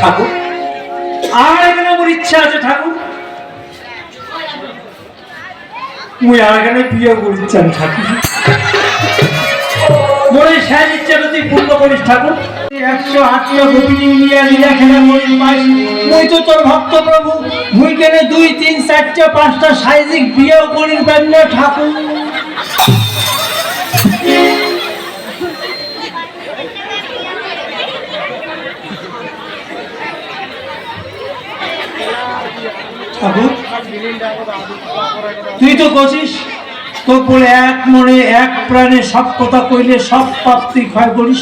ঠাকুর। আর এখানে আমার ইচ্ছা আছে ঠাকুর। মুই আর এখানে বিয়ে ঠাকুর। ইচ্ছাটা তুই পূর্ণ করিস, ঠাকুর। একশো গোপিনী লীলা খেলা করিস পাইস মুই তো তোর ভক্ত প্রভু। মুই কেনে দুই, তিন, চারটা, পাঁচটা সাইজিক বিয়েও করিস ঠাকুর। তুই তো কছিস তো বলে এক মনে এক প্রাণে সব কথা কইলে সব পাপ তুই ক্ষয় করিস।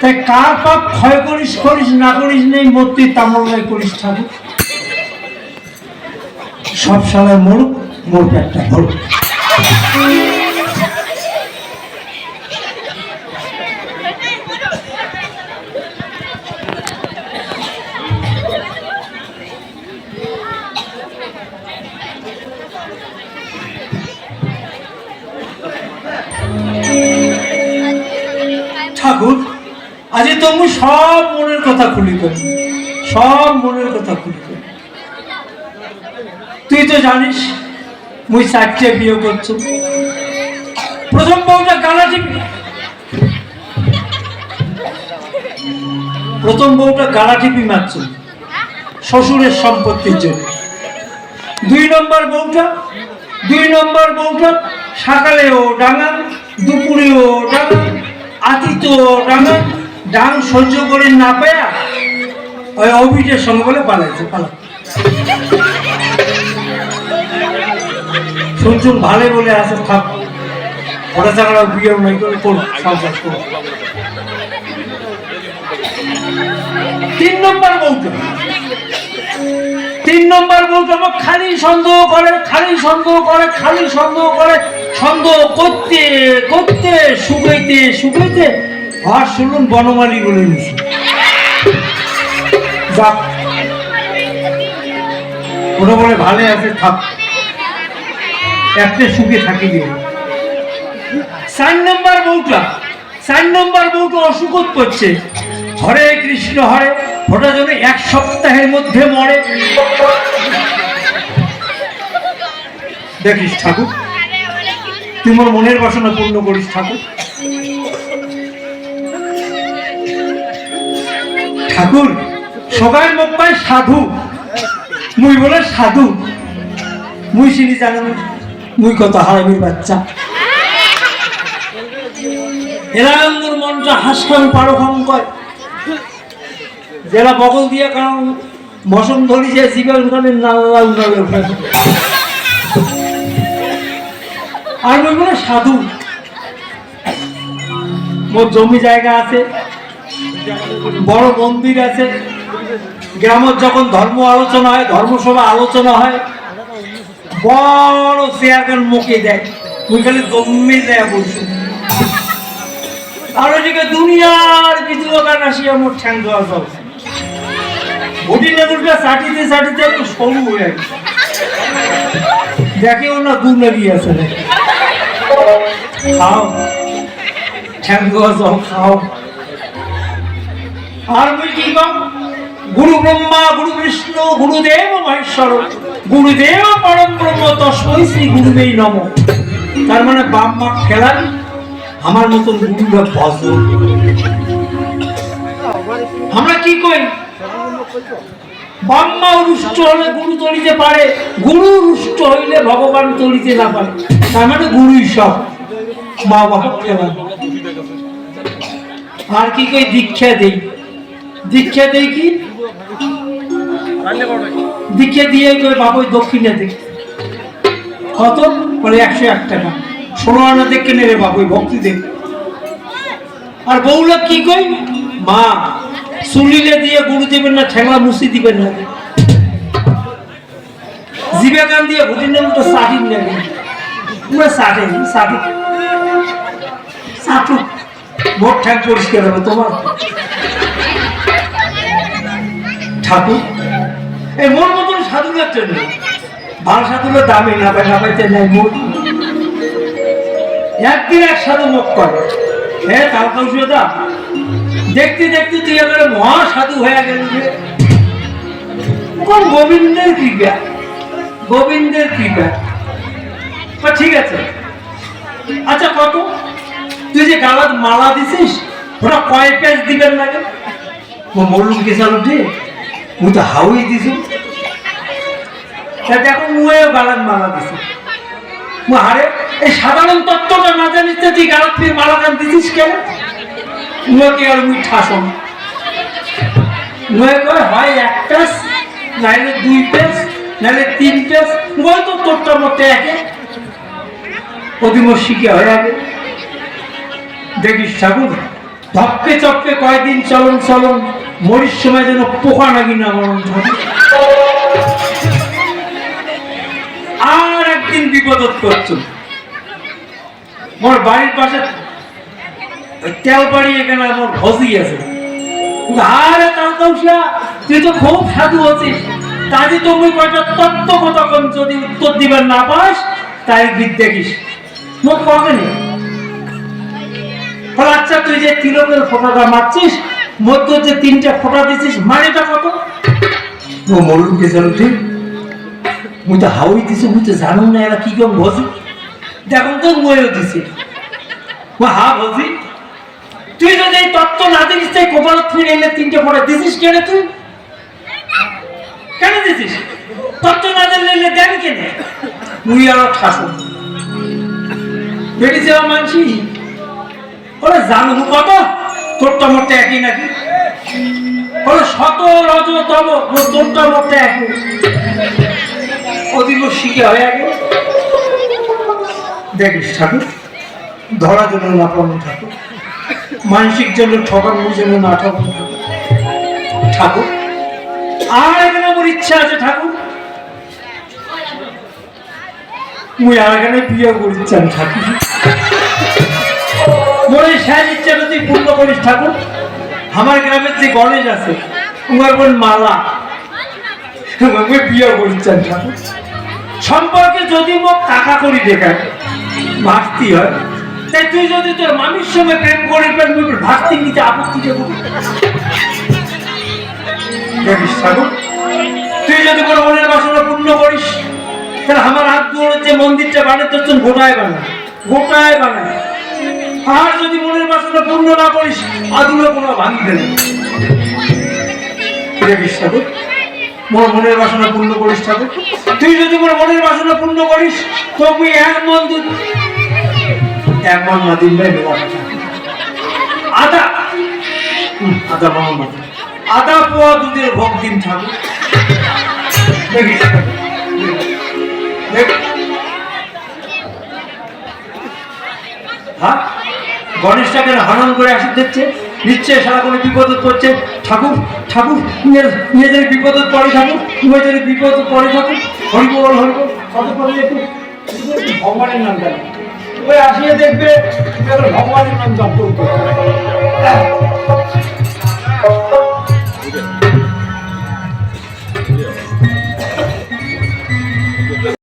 তাই কার পাপ ক্ষয় করিস করিস না করিস নেই মূর্তি তামলাই করিস ঠাকুর। সব সালায় মরুক, মোর পেটটা ভরুক। আজ তুমি সব মনের কথা খুলি করি। সব মনের কথা খুলি করি। তুই তো জানিস, মুই চারটে বিয়ে করছ। প্রথম বউটা গালা টিপি। প্রথম বউটা গালা টিপি মারছ। শ্বশুরের সম্পত্তির জন্য। দুই নম্বর বউটা, দুই নম্বর বউটা সকালেও ডাঙা দুপুরেও ডাঙা আতিতেও ডাঙা ডাং সহ্য করে না পায়া ওই অভিটের সঙ্গে বলে পালাইছে পালা শুনছুন ভালো বলে আছে, থাক। ওরা চাকরা বিয়ে নাই করে করো সংসার করো তিন নম্বর বউটা তিন নম্বর বউটা আমার খালি সন্দেহ করে, খালি সন্দেহ করে, খালি সন্দেহ করে, সন্দেহ করতে করতে, শুকাইতে শুকাইতে আর শুনুন, বনমালী বলে নিছি যাক। বলে ভালো আছে, থাক। একটা সুখে থাকি দিয়ে চার নম্বর বউটা, চার নম্বর বউটা অসুখত করছে। হরে কৃষ্ণ হরে ওটা যেন এক সপ্তাহের মধ্যে মরে। দেখিস ঠাকুর, তুই মোর মনের বাসনা পূর্ণ করিস ঠাকুর। ঠাকুর সবাই মুখ পায় সাধু। মুই বলে সাধু। মুই চিনি জানো মুই কত হারামির বাচ্চা। এরকম মোর মনটা হাসখান পারো খাম কয় জেলা বগল দিয়ে কারণ মশম ধরি যে জীবন ওখানে নাল্লা আর ওই বলে সাধু। মোর জমি জায়গা আছে। বড় মন্দির আছে। গ্রামের যখন ধর্ম আলোচনা হয়, ধর্মসভা আলোচনা হয়, বড় চেয়ারগান মুখে দেয়। ওই খালি দমে দেয় বলছো। আর ওইদিকে দুনিয়ার বিধুয় গান আসিয়া মোট ঠ্যাং দেওয়া ঘটি চাটিতে চাটিতে একটু সরু হয়ে গেছে। দেখেও না দু লাগিয়ে আছে খাও। ঠ্যাং দেওয়া খাও। আর কম গুরু ব্রহ্মা, গুরু বিষ্ণু, গুরুদেব মহেশ্বর। গুরুদেব পরম ব্রহ্ম, তস্মৈ শ্রী গুরুদেই নম। তার মানে বাপ মা খেলান আমার মতন গুরুরা বস আমরা কি কই? বাম্মা রুষ্ট হলে গুরু তলিতে পারে, গুরু রুষ্ট হইলে ভগবান তলিতে না পারে। তার মানে গুরুই সব। মা বাবা আর কি কই? দীক্ষা দেই। দীক্ষা দেই কি? দীক্ষা দিয়ে বাবা দক্ষিণে দেখ কত? বলে একশো এক টাকা। ষোলো আনা দেখে নেবে বাবু ভক্তি দেখ আর বউলা কি কই? মা সুলিলে দিয়ে গুরু দিবেন না, ঠেলা মুসি দিবেন না। জিবে গান দিয়ে ভুটির নাম তো সাহিন নেবে পুরো সাটে সাটে সাটু ভোট ঠ্যাং পরিষ্কার হবে তোমার। ঠাকুর এই মোর মতন সাধুদের জন্য ভালো সাধুগুলো দামে না পাই না পাইতে নাই মোট একদিন এক সাধু মুখ করে। হে তাল কাউসিয়া দা? দেখতে দেখতে তুই এবারে মহা সাধু হয়ে গেল গোবিন্দের কৃপা? গোবিন্দের কৃপা। বা ঠিক আছে। আচ্ছা কত তুই যে গালাত মালা দিছিস, ওটা কয় পেজ দিবেন লাগে মল্লুম কেসাল উঠে মুই তো হাউই দিছি। দেখো মুয়েও গালাত মালা দিছি। মু হারে এই সাধারণ তত্ত্বটা না জানিস তো তুই গালাত ফির মালা গান দিছিস কেন? মুয়ে আর মুই ঠাসন? মুয়ে কয় হয় এক পেজ নাইলে দুই পেজ নাইলে তিন পেজ মুয়ে তো তোরটা মতে একে। অধিম শিখে হয়ে যাবে দেখিস ঠাকুর ধপকে চপকে কয়দিন চলন চলন মরির সময় যেন পোকা নাকি না ঠাকুর আর একদিন বিপদত করছ মোর বাড়ির পাশে তেল বাড়ি এখানে আমার ভজি আছে। আরে তাও তুই তো খুব সাধু আছিস। কাজে তুমি কয়টা তত্ত্ব কতক্ষণ যদি উত্তর দিবার না পাস, তাই গীত দেখিস। মুখ কবে নেই আচ্ছা তুই যে তিলকের ফোঁটাটা মারছিস মধ্য যে তিনটা ফোঁটা দিছিস মানেটা কত? ও মরুন গেছিল ঠিক। মুই তো হাউই দিছি, মুই তো জানো না এরা কি কেমন ভজি। দেখুন তো ময়ও দিছি। ও হা, ভজি। তুই যদি এই তত্ত্ব না দিস তাই কপাল ফিরে এলে তিনটে ফোঁটা দিছিস কেন তুই? কেন দিছিস? তত্ত্ব না দিলে দেন কেন? মুই আর ঠাসন বেরিয়ে যাওয়া মানছি? ওরে জানব কত? মতে একই নাকি? ওরে শত রজ তব ও তোরটা মতে একই। অধিক শিখে হয়ে গেল দেখিস ঠাকুর, ধরা জন্য না ঠাকুর। মানসিক জন্য ঠকানোর জন্য না ঠাকুর। আর এখানে আমার ইচ্ছা আছে, ঠাকুর। মুই আর এখানে বিয়ে করি চান ঠাকুর। মনে শেষ ইচ্ছাটা তুই পূর্ণ করিস, ঠাকুর। আমার গ্রামের যে গণেশ আছে উমার বোন মালা। আমাকে বিয়ে করিচ্ছেন ঠাকুর সম্পর্কে যদি মোক টাকা করি দেখায় ভাস্তি হয়। তাই তুই যদি তোর মামির সঙ্গে প্রেম করি প্রেম করবি ভাস্তি নিতে আপত্তি দেবো। ঠাকুর, তুই যদি কোনো মনের বাসনা পূর্ণ করিস, তাহলে আমার হাত দুয়ারের যে মন্দিরটা জন্য গোটায় বানায় গোটায় বানায় আর যদি মনের বাসনা পূর্ণ না করিস আদুলো কোনো ভাঙি দেবে দেখিস ঠাকুর, মোর মনের বাসনা পূর্ণ করিস ঠাকুর। তুই যদি মনের বাসনা পূর্ণ করিস এক মন এক মন না দিন ভাই আদা। আদা আদা পোয়া দুধের ভোগ দিন ঠাকুর। দেখিস হ্যাঁ গণেশটাকে হনন করে আসে দিচ্ছে নিচ্ছে সারা কোনো বিপদ পড়ছে। ঠাকুর ঠাকুর, নিজের নিজেদের বিপদ পরে থাকুক নিজেদের বিপদ পরে থাকুক হরিবল হরিবল কত পরে একটু ভগবানের নাম জানে। ওই আসিয়ে দেখবে ভগবানের নাম জপ করতে